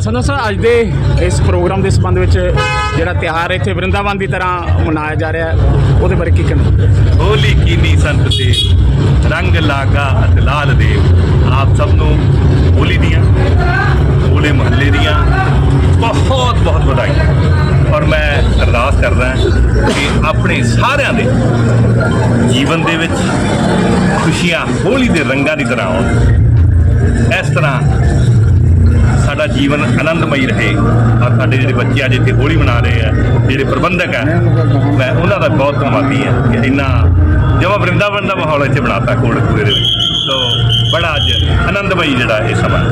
Sandhu sir, ਅੱਜ ਦੇ ਇਸ ਪ੍ਰੋਗਰਾਮ ਦੇ ਸੰਬੰਧ ਵਿੱਚ ਜਿਹੜਾ ਤਿਹਾਰ ਇੱਥੇ ਵਰਿੰਦਾਵਨ ਦੀ ਤਰ੍ਹਾਂ ਮਨਾਇਆ ਜਾ ਰਿਹਾ ਉਹਦੇ ਬਾਰੇ ਕੀ ਕਹਿਣਾ? ਹੋਲੀ ਕੀਨੀ ਸੰਤ ਦੇ, ਰੰਗ ਲਾਗਾ ਅਤੇ ਲਾਲ ਦੇਵ ਆਪ ਸਭ ਨੂੰ ਹੋਲੀ ਦੀਆਂ, ਹੋਲੇ ਮਹੱਲੇ ਦੀਆਂ ਬਹੁਤ ਬਹੁਤ ਵਧਾਈਆਂ। ਔਰ ਮੈਂ ਅਰਦਾਸ ਕਰਦਾ ਕਿ ਆਪਣੇ ਸਾਰਿਆਂ ਦੇ ਜੀਵਨ ਦੇ ਵਿੱਚ ਖੁਸ਼ੀਆਂ ਹੋਲੀ ਦੇ ਰੰਗਾਂ ਦੀ ਤਰ੍ਹਾਂ ਆਉਣ। ਇਸ ਤਰ੍ਹਾਂ ਸਾਡਾ ਜੀਵਨ ਆਨੰਦਮਈ ਰਹੇ। ਔਰ ਸਾਡੇ ਜਿਹੜੇ ਬੱਚੇ ਅੱਜ ਇੱਥੇ ਹੋਲੀ ਮਨਾ ਰਹੇ ਆ, ਜਿਹੜੇ ਪ੍ਰਬੰਧਕ ਆ, ਮੈਂ ਉਹਨਾਂ ਦਾ ਬਹੁਤ ਧੰਨਵਾਦੀ ਹਾਂ ਕਿ ਇੰਨਾ ਜਮਾ ਵਰਿੰਦਾਵਨ ਦਾ ਮਾਹੌਲ ਇੱਥੇ ਬਣਾਤਾ ਕੋੜਕਪੂਰੇ ਦੇ ਵਿੱਚ। ਸੋ, ਬੜਾ ਅੱਜ ਆਨੰਦਮਈ ਜਿਹੜਾ ਇਹ ਸਮਾਂ।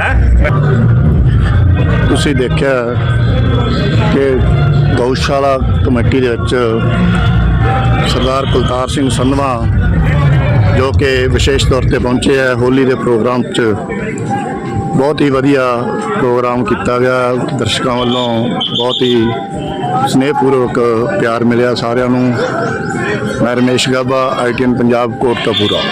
ਹੈ? ਤੁਸੀਂ ਦੇਖਿਆ ਕਿ ਗਊਸ਼ਾਲਾ ਕਮੇਟੀ ਦੇ ਵਿੱਚ ਸਰਦਾਰ ਕੁਲਤਾਰ ਸਿੰਘ ਸੰਧਵਾ ਜੋ ਕਿ ਵਿਸ਼ੇਸ਼ ਤੌਰ ਤੇ ਪਹੁੰਚੇ ਹੈ ਹੋਲੀ ਦੇ ਪ੍ਰੋਗਰਾਮ 'ਚ ਬਹੁਤ ਹੀ ਵਧੀਆ ਪ੍ਰੋਗਰਾਮ ਕੀਤਾ ਗਿਆ। ਦਰਸ਼ਕਾਂ ਵੱਲੋਂ ਬਹੁਤ ਹੀ ਸਨੇਹਪੂਰਵਕ ਪਿਆਰ ਮਿਲਿਆ ਸਾਰਿਆਂ ਨੂੰ। ਮੈਂ ਰਮੇਸ਼ ਗਾਬਾ ਆਈਟੀਐਨ ਪੰਜਾਬ, ਕੋਟਕਪੂਰਾ।